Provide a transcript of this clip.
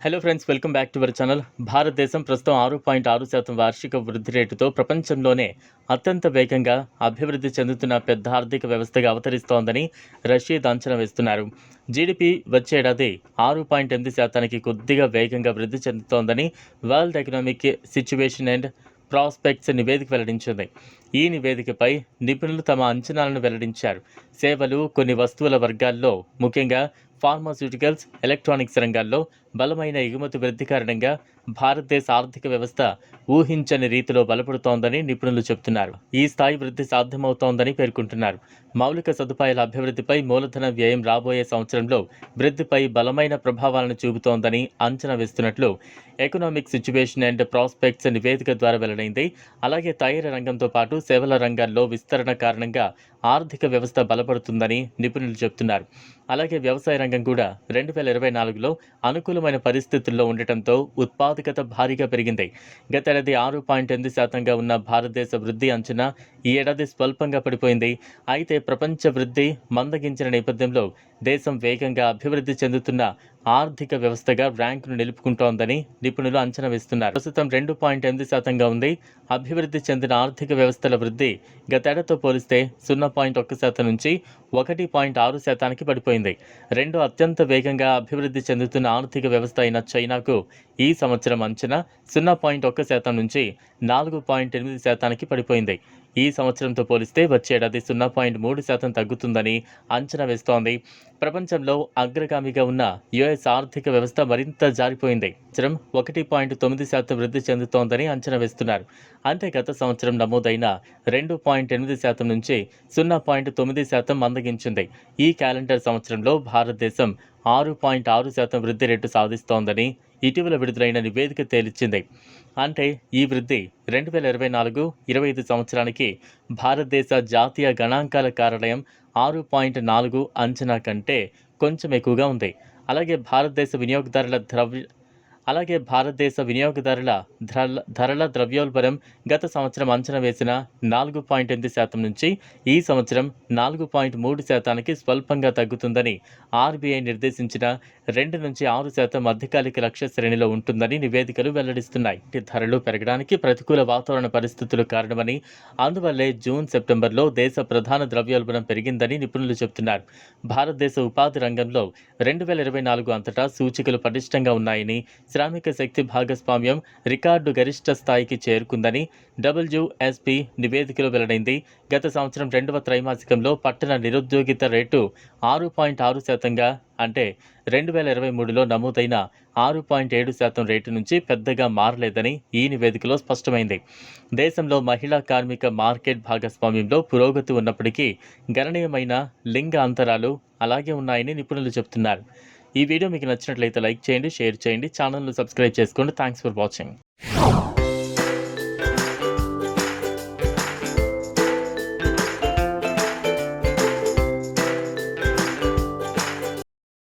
Hello friends welcome back to our channel భారతదేశం ప్రస్తుతం ఆరు పాయింట్ ఆరు శాతం వార్షిక వృద్ధి రేటుతో ప్రపంచంలోనే అత్యంత వేగంగా అభివృద్ధి చెందుతున్న పెద్ద ఆర్థిక వ్యవస్థగా అవతరిస్తోందని రషీద్ అంచనా వేస్తున్నారు. జీడిపి వచ్చేడాది ఆరు పాయింట్ ఎనిమిది శాతానికి కొద్దిగా వేగంగా వృద్ధి చెందుతోందని world economic situation and prospects నివేదిక వెల్లడించింది. ఈ నివేదికపై నిపుణులు తమ అంచనాలను వెల్లడించారు. సేవలు కొన్ని వస్తువుల వర్గాల్లో ముఖ్యంగా ఫార్మాస్యూటికల్స్ ఎలక్ట్రానిక్స్ రంగాల్లో బలమైన ఎగుమతి వృద్ధి కారణంగా భారతదేశ ఆర్థిక వ్యవస్థ ఊహించని రీతిలో బలపడుతోందని నిపుణులు చెబుతున్నారు. ఈ స్థాయి వృద్ధి సాధ్యమవుతోందని పేర్కొంటున్నారు. మౌలిక సదుపాయాల అభివృద్ధిపై మూలధన వ్యయం రాబోయే సంవత్సరంలో వృద్ధిపై బలమైన ప్రభావాలను చూపుతోందని అంచనా వేస్తున్నట్లు ఎకనామిక్ సిచ్యువేషన్ అండ్ ప్రాస్పెక్ట్స్ నివేదిక ద్వారా వెల్లడైంది. అలాగే తయారీ రంగంతో పాటు సేవల రంగాల్లో విస్తరణ కారణంగా ఆర్థిక వ్యవస్థ బలపడుతుందని నిపుణులు చెబుతున్నారు. అలాగే వ్యవసాయ రంగం కూడా రెండు వేల ఇరవై నాలుగులో అనుకూలమైన పరిస్థితుల్లో ఉండటంతో ఉత్పాదకత భారీగా పెరిగింది. గతేడాది ఆరు పాయింట్ ఎనిమిది శాతంగా ఉన్న భారతదేశ వృద్ధి అంచనా ఈ ఏడాది స్వల్పంగా పడిపోయింది. అయితే ప్రపంచ వృద్ధి మందగించిన నేపథ్యంలో దేశం వేగంగా అభివృద్ధి చెందుతున్న ఆర్థిక వ్యవస్థగా ర్యాంకును నిలుపుకుంటోందని నిపుణులు అంచనా వేస్తున్నారు. ప్రస్తుతం రెండు పాయింట్ ఎనిమిది శాతంగా ఉంది. అభివృద్ధి చెందిన ఆర్థిక వ్యవస్థల వృద్ధి గతేడాతో పోలిస్తే సున్నా పాయింట్ ఒక్క శాతం నుంచి ఒకటి పాయింట్ ఆరు శాతానికి పడిపోయింది. రెండు అత్యంత వేగంగా అభివృద్ధి చెందుతున్న ఆర్థిక వ్యవస్థ అయిన చైనాకు ఈ సంవత్సరం అంచనా సున్నా పాయింట్ ఒక్క శాతం నుంచి నాలుగు పాయింట్ ఎనిమిది శాతానికి పడిపోయింది. ఈ సంవత్సరంతో పోలిస్తే వచ్చే ఏడాది సున్నా పాయింట్ మూడు శాతం తగ్గుతుందని అంచనా వేస్తోంది. ప్రపంచంలో అగ్రగామిగా ఉన్న యుఎస్ ఆర్థిక వ్యవస్థ మరింత జారిపోయింది. సంవత్సరం ఒకటి పాయింట్ తొమ్మిది శాతం వృద్ధి చెందుతోందని అంచనా వేస్తున్నారు. అంతే గత సంవత్సరం నమోదైన రెండు పాయింట్ ఎనిమిది శాతం నుంచి సున్నా పాయింట్ తొమ్మిది శాతం మంద మందగించింది ఈ క్యాలెండర్ సంవత్సరంలో భారతదేశం ఆరు పాయింట్ ఆరు శాతం వృద్ధి రేటు సాధిస్తోందని ఇటీవల విడుదలైన నివేదిక తేలిచ్చింది అంటే ఈ వృద్ధి రెండు వేల ఇరవై నాలుగు ఇరవై ఐదు సంవత్సరానికి భారతదేశ జాతీయ గణాంకాల కార్యాలయం ఆరు పాయింట్ నాలుగు అంచనా కంటే కొంచెం ఎక్కువగా ఉంది. అలాగే భారతదేశ వినియోగదారుల ద్రవ్య అలాగే భారతదేశ వినియోగదారుల ధరల ధరల ద్రవ్యోల్బణం గత సంవత్సరం అంచనా వేసిన నాలుగు పాయింట్ ఎనిమిది శాతం నుంచి ఈ సంవత్సరం నాలుగు పాయింట్ మూడు శాతానికి స్వల్పంగా తగ్గుతుందని ఆర్బీఐ నిర్దేశించిన రెండు నుంచి ఆరు శాతం మధ్యకాలిక లక్ష్య శ్రేణిలో ఉంటుందని నివేదికలు వెల్లడిస్తున్నాయి. ధరలు పెరగడానికి ప్రతికూల వాతావరణ పరిస్థితులు కారణమని అందువల్లే జూన్ సెప్టెంబర్లో దేశ ప్రధాన ద్రవ్యోల్బణం పెరిగిందని నిపుణులు చెబుతున్నారు. భారతదేశ ఉపాధి రంగంలో రెండు వేల ఇరవై నాలుగు అంతటా సూచికలు పటిష్టంగా ఉన్నాయని శ్రామిక శక్తి భాగస్వామ్యం రికార్డు గరిష్ట స్థాయికి చేరుకుందని డబ్ల్యూఎస్పి నివేదికలో వెల్లడైంది. గత సంవత్సరం రెండవ త్రైమాసికంలో పట్టణ నిరుద్యోగిత రేటు ఆరు పాయింట్ ఆరు శాతంగా అంటే రెండు వేల ఇరవై మూడులో నమోదైన ఆరు పాయింట్ ఏడు శాతం రేటు నుంచి పెద్దగా మారలేదని ఈ నివేదికలో స్పష్టమైంది. దేశంలో మహిళా కార్మిక మార్కెట్ భాగస్వామ్యంలో పురోగతి ఉన్నప్పటికీ గణనీయమైన లింగ అంతరాలు అలాగే ఉన్నాయని నిపుణులు చెబుతున్నారు. ఈ వీడియో మీకు నచ్చినట్లయితే లైక్ చేయండి షేర్ చేయండి ఛానల్ను సబ్స్క్రైబ్ చేసుకోండి. Thanks for watching.